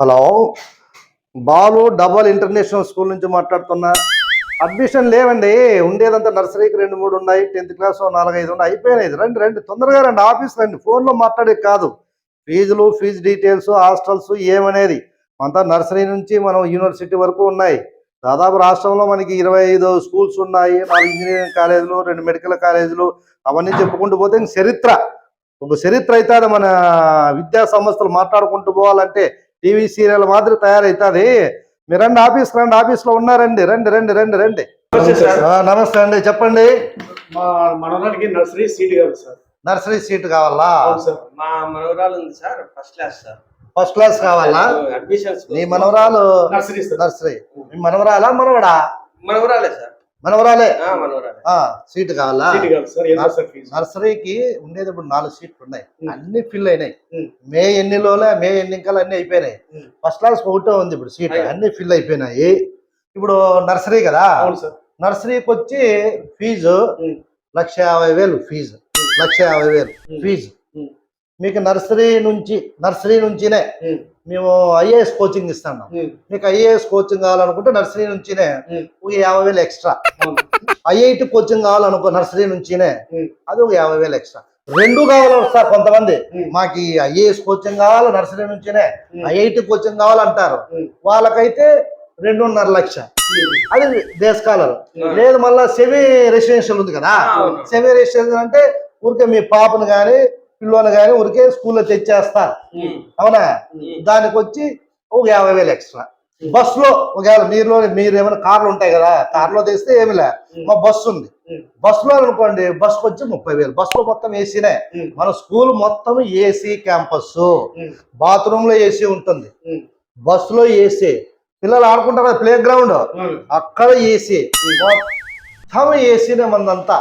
Hello. Balu double international school నుంచి మాట్లాడుతున్నా. Admission లేవండి. ఉండేదంతా నర్సరీకి రెండు మూడు ఉన్నాయి. టెన్త్ క్లాస్ నాలుగైదు ఉన్నాయి. అయిపోయినాయి. రండి రండి. తొందరగా రండి. ఆఫీస్ రండి. ఫోన్లో మాట్లాడే కాదు. ఫీజులు ఫీజు డీటెయిల్స్ హాస్టల్స్ ఏమనేది. అంతా నర్సరీ నుంచి మనం యూనివర్సిటీ వరకు ఉన్నాయి. దాదాపు రాష్ట్రంలో మనకి ఇరవై ఐదు స్కూల్స్ ఉన్నాయి. నాలుగు ఇంజనీరింగ్ కాలేజీలు రెండు మెడికల్ కాలేజీలు అవన్నీ చెప్పుకుంటూ పోతే ఇంక చరిత్ర. ఒక చరిత్ర అవుతుంది మన విద్యా సంస్థలు మాట్లాడుకుంటూ పోవాలంటే టీవీ సీరియల్ మాదిరి తయారవుతుంది మీరు రండి ఆఫీస్ రండి ఆఫీస్లో ఉన్నారండి. రండి రండి రండి రండి. నమస్తే అండి. చెప్పండి. మా మనవరానికి నర్సరీ సీట్ కావాలి సార్. నర్సరీ సీట్ కావాలా? అవును సార్. మా మనవరాలు ఉంది sir. First class sir. First class కావాలా? అడ్మిషన్స్ నీ మనవరాలు నర్సరీ సార్. నర్సరీ. మీ మనవరాలా మనవడా? మనవరాలే సార్. మనవరాలే సీట్ కావాలా నర్సరీకి ఉండేది ఇప్పుడు నాలుగు సీట్లు ఉన్నాయి. అన్ని ఫిల్ అయినాయి. మే ఎన్నిలోనే మే ఎన్నికలు అన్ని అయిపోయినాయి. ఫస్ట్ క్లాస్ ఒకటే ఉంది ఇప్పుడు సీట్. అన్ని ఫిల్ అయిపోయినాయి ఇప్పుడు నర్సరీ కదా నర్సరీకి వచ్చి ఫీజు. లక్ష యాభై వేలు ఫీజు లక్ష యాభై వేలు. ఫీజు. మీకు నర్సరీ నుంచి నర్సరీ నుంచినే. మేము ఐఏఎస్ కోచింగ్ ఇస్తాం. మీకు ఐఏఎస్ కోచింగ్ కావాలనుకుంటే నర్సరీ నుంచినే. ఒక యాభై వేలు ఎక్స్ట్రా ఐఐటి కోచింగ్ కావాలనుకో నర్సరీ నుంచినే. అది ఒక యాభై వేలు ఎక్స్ట్రా రెండు కావాలి సార్ కొంతమంది. మాకు ఐఏఎస్ కోచింగ్ కావాలి నర్సరీ నుంచినే. ఐఐటి కోచింగ్ కావాలంటారు. వాళ్ళకైతే రెండున్నర లక్ష అది డే స్కాలర్ ఆ. లేదు మళ్ళా సెమీ రెసిడెన్షియల్ ఉంది కదా. సెమీ రెసిడెన్షియల్ అంటే ఊరికే మీ పాపను కానీ పిల్లోని కానీ ఊరికే స్కూల్లో తెచ్చేస్తారు. ఉమ్, అవునా? దానికి వచ్చి ఒక యాభై వేలు ఎక్స్ట్రా. బస్సులో ఒకవేళ మీరులో మీరు ఏమైనా కార్లు ఉంటాయి కదా కార్లో తెస్తే ఏమి లే మా బస్సు ఉంది. బస్సులో అనుకోండి బస్సుకు వచ్చి ముప్పై వేలు. బస్సులో మొత్తం ఏసీనే. మన స్కూల్ మొత్తం ఏసీ క్యాంపస్. బాత్రూమ్లో ఏసీ ఉంటుంది. బస్సులో ఏసీ. పిల్లలు ఆడుకుంటారు ప్లే గ్రౌండ్. అక్కడ ఏసీ. మొత్తం ఏసీనే మందంతా?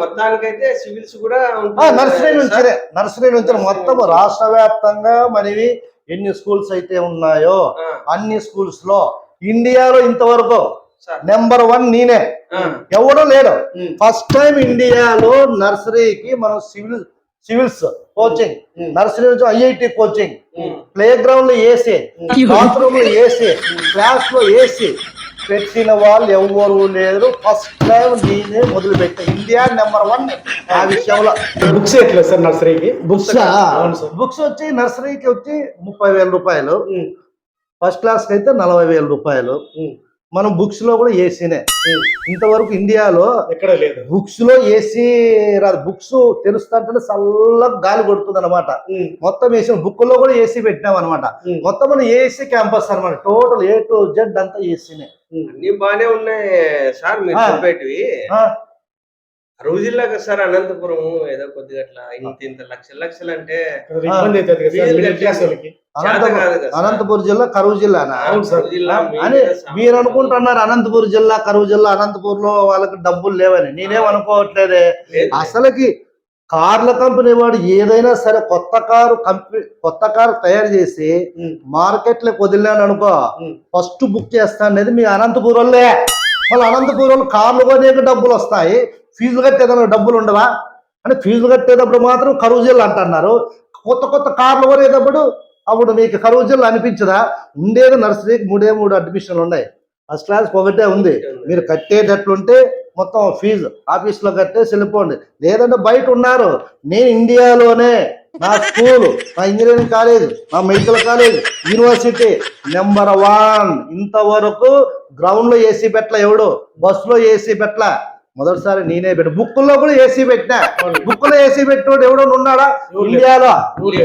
మొత్తానికైతే సివిల్స్ కూడా నర్సరీ సార్. నుంచి నర్సరీ నుంచి మొత్తం రాష్ట్ర వ్యాప్తంగా మనవి ఎన్ని స్కూల్స్ అయితే ఉన్నాయో అన్ని స్కూల్స్లో ఇండియాలో ఇంతవరకు నెంబర్ వన్ నేనే. ఎవడో లేడు. ఫస్ట్ టైం ఇండియాలో నర్సరీకి మనం సివిల్ సివిల్స్ కోచింగ్. నర్సరీ నుంచి ఐఐటి కోచింగ్ ప్లే గ్రౌండ్లో ఏసీ బాత్రూమ్లో ఏసీ క్లాస్లో ఏసీ పెట్టిన వాళ్ళు ఎవరు లేరు. ఫస్ట్ టైం నేనే మొదలు పెట్టా ఇండియా నెంబర్ వన్ ఆ విషయంలో. బుక్స్ ఎట్లా సార్ నర్సరీకి? బుక్స్ అవును సార్. బుక్స్ వచ్చి నర్సరీకి వచ్చి ముప్పై వేల రూపాయలు. ఫస్ట్ క్లాస్కి అయితే నలభై వేల రూపాయలు. మనం బుక్స్లో కూడా ఏసీనే. ఇంతవరకు ఇండియాలో ఎక్కడ లేదు బుక్స్లో ఏసీ రాదు బుక్స్ తెరుస్తుంటే చల్లగా గాలి కొడుతుంది అనమాట. మొత్తం ఏసీ బుక్లో కూడా ఏసీ పెట్టినాం అనమాట. మొత్తం మన ఏసీ క్యాంపస్ అనమాట టోటల్ ఏ టు జెడ్ అంతా ఏసీనే. అన్ని బానే ఉన్నాయి సార్ మీరు. చెప్పేటివి కదా సార్ అనంతపురం ఏదో కొద్దిగా అట్లా ఇంత ఇంత లక్షల లక్షలు అంటే అనంతపురం జిల్లా కరువు జిల్లా అని. మీరు అనుకుంటున్నారు అనంతపురం జిల్లా కరువు జిల్లా అనంతపూర్లో వాళ్ళకి డబ్బులు లేవని. నేనేం అనుకోవట్లేదే. లేదు. అసలుకి కార్ల కంపెనీ వాడు ఏదైనా సరే కొత్త కారు కంపెనీ కొత్త కారు తయారు చేసి. మార్కెట్లోకి వదిలినాడు అనుకో. ఫస్ట్ బుక్ చేస్తా అనేది మీ అనంతపురం వాళ్ళే మళ్ళీ అనంతపురం కార్లు కొనేకి డబ్బులు వస్తాయి. ఫీజు కట్టేదానికి డబ్బులు ఉండవా? అంటే ఫీజు కట్టేటప్పుడు మాత్రం కరువు జిల్లా అంటున్నారు. కొత్త కొత్త కార్లు కొనేటప్పుడు అప్పుడు మీకు కరువు జిల్లా అనిపించదా? ఉండేది నర్సరీకి మూడే మూడు అడ్మిషన్లు ఉన్నాయి. ఫస్ట్ క్లాస్ ఒకటే ఉంది. మీరు కట్టేటట్లుంటే మొత్తం ఫీజు ఆఫీస్లో కట్టేసి వెళ్ళిపోండి లేదంటే బయట ఉన్నారు. నేను ఇండియాలోనే. నా స్కూల్ నా ఇంజనీరింగ్ కాలేజ్ నా medical college university number one. ఇంతవరకు గ్రౌండ్లో ఏసీ పెట్టలే ఎవడు? బస్సులో ఏసీ పెట్టలే. మొదటిసారి నేనే పెట్ట. బుక్కుల్లో కూడా ఏసీ పెట్టినా. బుక్కులో ఏసీ పెట్టినోడు ఎవడో ఉన్నాడా. ఇండియాలో.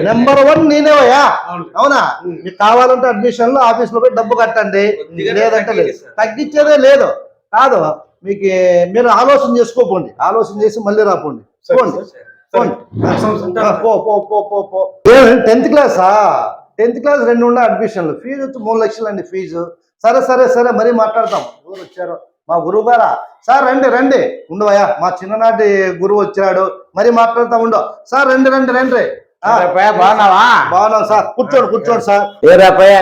నెంబర్ వన్ నేనేవయ్యా అవును. అవునా. మీకు కావాలంటే అడ్మిషన్లో ఆఫీస్లో పోయి డబ్బు కట్టండి. లేదంటే లేదు. తగ్గించేదే లేదు. కాదు మీకు మీరు ఆలోచన చేసుకోపోండి. ఆలోచన చేసి మళ్ళీ రాపోండి. టెన్త్ క్లాసా టెన్త్ క్లాస్ రెండు ఉండే అడ్మిషన్లు ఫీజు వచ్చి మూడు లక్షలు అండి ఫీజు. సరే సరే సరే మరీ మాట్లాడతాం. ఎవరు వచ్చారు? మా గురువు గారా? సార్ రండి రండి. ఉండవయ్యా మా చిన్ననాటి గురువు వచ్చాడు మరి మాట్లాడుతా ఉండో. సార్ రండి రండి రండి. బాగున్నావా? బాగున్నాం సార్. కూర్చోండి కూర్చోండి సార్.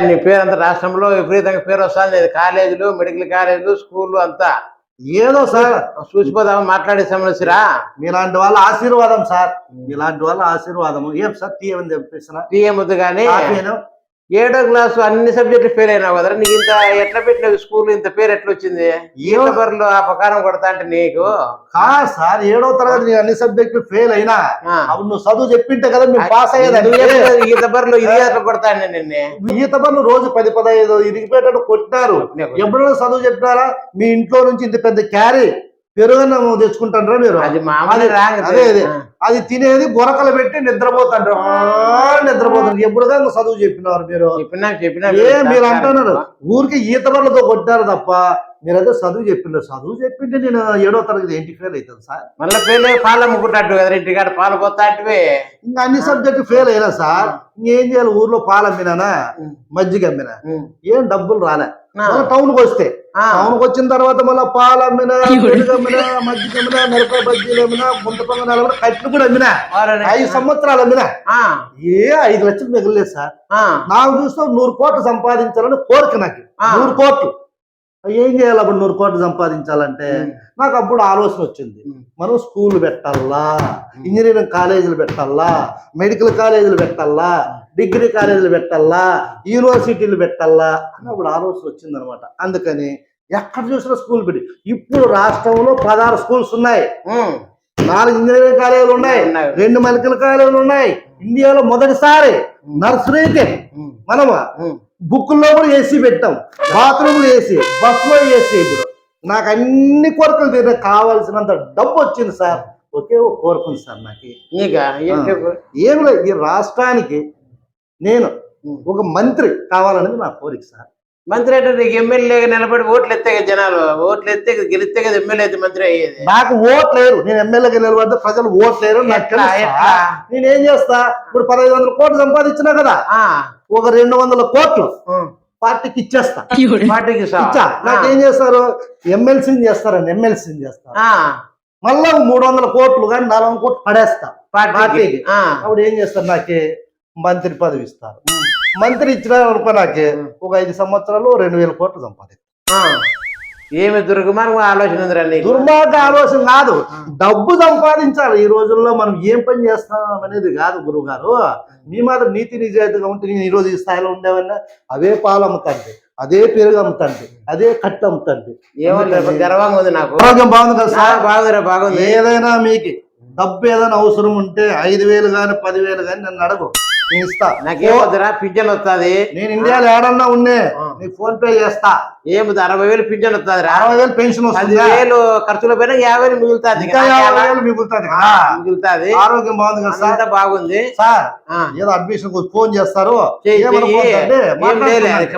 నీ పేరు అంతా రాష్ట్రంలో విపరీతంగా పేరు వస్తుంది. కాలేజీలు మెడికల్ కాలేజీలు స్కూళ్ళు అంతా. ఏదో సార్. చూసిపోదాం మాట్లాడే సమస్యరా? మీలాంటి వాళ్ళ ఆశీర్వాదం సార్. మీలాంటి వాళ్ళ ఆశీర్వాదం ఏం సార్ టీ ఏమని తెప్పిస్తున్నా? వద్దు కానీ ఏడో క్లాసు అన్ని సబ్జెక్టులు ఫెయిల్ అయినావు కదా నీకు ఇంత ఎట్లా పెట్టినవి స్కూల్ ఇంత పేరు ఎట్లా వచ్చింది? ఈత బర్రెలు ఆ ప్రకారం కొడతా అంటే నీకు? కాదు సార్ ఏడో తరగతి నేను అన్ని సబ్జెక్టులు ఫెయిల్ అయినా. అప్పుడు నువ్వు చదువు చెప్పింటే కదా మేము పాస్ చెప్పేది ఈత బర్రెలు ఇది అట్లా కొడతా అండి నిన్నే. ఈత పనులు రోజు పది పదహైదు ఇరిగిపోయేటట్టు కొట్టినారు. ఎప్పుడైనా చదువు చెప్పినారా? మీ ఇంట్లో నుంచి ఇంత పెద్ద క్యారీ పెరుగన్నం తెచ్చుకుంటారా మీరు? అది అదే అదే అది. తినేది గొరకలు పెట్టి నిద్రపోతాంటారు ఆ, నిద్రపోతారు ఎప్పుడుగా చదువు చెప్పినారు మీరు? ఏ మీరు అంటున్నారు. ఊరికి ఈత బళ్ళతో కొట్టారు తప్ప మీరైతే చదువు చెప్పిండ్రు చదువు చెప్పింటే నేను ఏడో తరగతి ఏంటి ఫెయిల్ అవుతుంది సార్? మళ్ళీ ఫెయిల్ అయ్యి పాలు అమ్ముకుంటాడు కదా ఇంటికాడ పాలు పోతాంటివి. ఇంకా అన్ని సబ్జెక్టు ఫెయిల్ అయినా సార్ ఇంకేం చేయాలి? ఊర్లో పాలు అమ్మినానా? మజ్జిగ అమ్మినా? ఏం డబ్బులు రాలే. టౌన్కి వస్తే. టౌన్కి వచ్చిన తర్వాత మళ్ళీ పాలు అమ్మినా పెరుగు అమ్మినా మజ్జిగ అమ్మినా మిరపకాయ బజ్జీలు అమ్మినా గుంట పొంగనాలు అమ్మినా కట్లు కూడా అమ్మినా. ఐదు సంవత్సరాలు అమ్మినా. ఏ ఐదు లక్షలు మిగలేదు సార్. నాకు చూస్తే నూరు కోట్లు సంపాదించాలని కోరిక నాకు. నూరు కోట్లు. ఏం చేయాలి అప్పుడు నూరు కోట్లు సంపాదించాలంటే? నాకు అప్పుడు ఆలోచన వచ్చింది. మనం స్కూల్ పెట్టాలా? ఇంజనీరింగ్ కాలేజీలు పెట్టాలా? మెడికల్ కాలేజీలు పెట్టాలా? డిగ్రీ కాలేజీలు పెట్టాలా? యూనివర్సిటీలు పెట్టాలా? అని అప్పుడు ఆలోచన వచ్చింది అనమాట అందుకని ఎక్కడ చూసినా స్కూల్ పెట్టి. ఇప్పుడు రాష్ట్రంలో పదహారు స్కూల్స్ ఉన్నాయి. నాలుగు ఇంజనీరింగ్ కాలేజీలు ఉన్నాయి. రెండు మెడికల్ కాలేజీలు ఉన్నాయి. ఇండియాలో మొదటిసారి నర్సరీకి మనము బుక్కుల్లో కూడా ఏసీ పెట్టాం. బాత్రూమ్ ఏసీ బస్సులో ఏసీ ఇప్పుడు. నాకు అన్ని కోరికలు తీరే కావాల్సినంత డబ్బు వచ్చింది సార్. ఒకే ఒక కోరిక ఉంది సార్ నాకు. చెప్పు ఏం లేదు. ఈ రాష్ట్రానికి నేను ఒక మంత్రి కావాలనేది నా కోరిక సార్. మంత్రి అంటే నీకు ఎమ్మెల్యేగా నిలబడి ఓట్లు ఎత్తే కదా జనాలు. ఓట్లు ఎత్తే కదా గెలిస్తే కదా ఎమ్మెల్యే అయితే మంత్రి అయ్యేది. నాకు ఓట్ లేరు. నేను ఎమ్మెల్యేగా నిలబడితే ప్రజలు ఓట్ లేరు. నాకు ఎట్లా? తెలుసు ఎట్లా? సార్. నేనేం చేస్తా? ఇప్పుడు పదహైదు వందల కోట్లు సంపాదించినా కదా ఆ, ఒక రెండు వందల కోట్లు. పార్టీకి ఇచ్చేస్తా. పార్టీకి ఇచ్చా. నాకేం చేస్తారు? ఎమ్మెల్సీని చేస్తారండి ఎమ్మెల్సీని చేస్తారు. ఆ, మళ్ళా మూడు వందల కోట్లు కానీ నాలుగు వందల కోట్లు పడేస్తా పార్టీకి. అప్పుడు ఏం చేస్తారు నాకే? మంత్రి పదవి ఇస్తారు. మంత్రి ఇచ్చిన అనుకో నాకే ఒక ఐదు సంవత్సరాలు రెండు వేల కోట్లు సంపాదిస్తారు. ఆ. ఏమి దుర్గమార్గం ఆలోచన దుర్మార్గ ఆలోచన కాదు. డబ్బు సంపాదించాలి. ఈ రోజుల్లో మనం ఏం పని చేస్తాం అనేది కాదు గురువు గారు మీ మాత్రం నీతి నిజాయితీగా ఉంటే నేను ఈ రోజు ఈ స్థాయిలో ఉండేవన్నా అవే పాలు అమ్ముతాండి అదే పెరుగు అమ్ముతాండి అదే కట్టు అమ్ముతాండి ఏమో లేదు, గర్వంగా ఉంది నాకు. ఆరోగ్యం బాగుంది కదా సార్? బాగుందిరా బాగుంది. ఏదైనా మీకు డబ్బు ఏదైనా అవసరం ఉంటే ఐదు వేలు కానీ పదివేలు కానీ నన్ను అడగు. నేను ఇస్తా. పింఛన్ వస్తుంది నేను ఇండియాలో ఏడన్నా ఉన్నే నీకు ఫోన్ పే చేస్తా. ఏముంది? అరవై వేలు పింఛన్ వస్తుంది అరవై వేలు పెన్షన్ వస్తుంది. వేలు ఖర్చుల పైన యాభై వేలు మిగులుతుంది. యాభై వేలు మిగులుతుంది. మిగులుతుంది. ఆరోగ్యం బాగుంది కదా సార్? అంతా బాగుంది. సార్. ఏదో అడ్మిషన్ ఫోన్ చేస్తారు.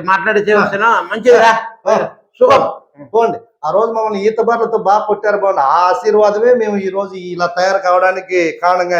మాట్లాడి మంచిదిరా. శుభం. పోండి. ఆ రోజు మమ్మల్ని ఈత బర్లతో బాగా కొట్టారు బాగుంది ఆ ఆశీర్వాదమే మేము ఈ రోజు ఇలా తయారు కావడానికి కారణంగానే.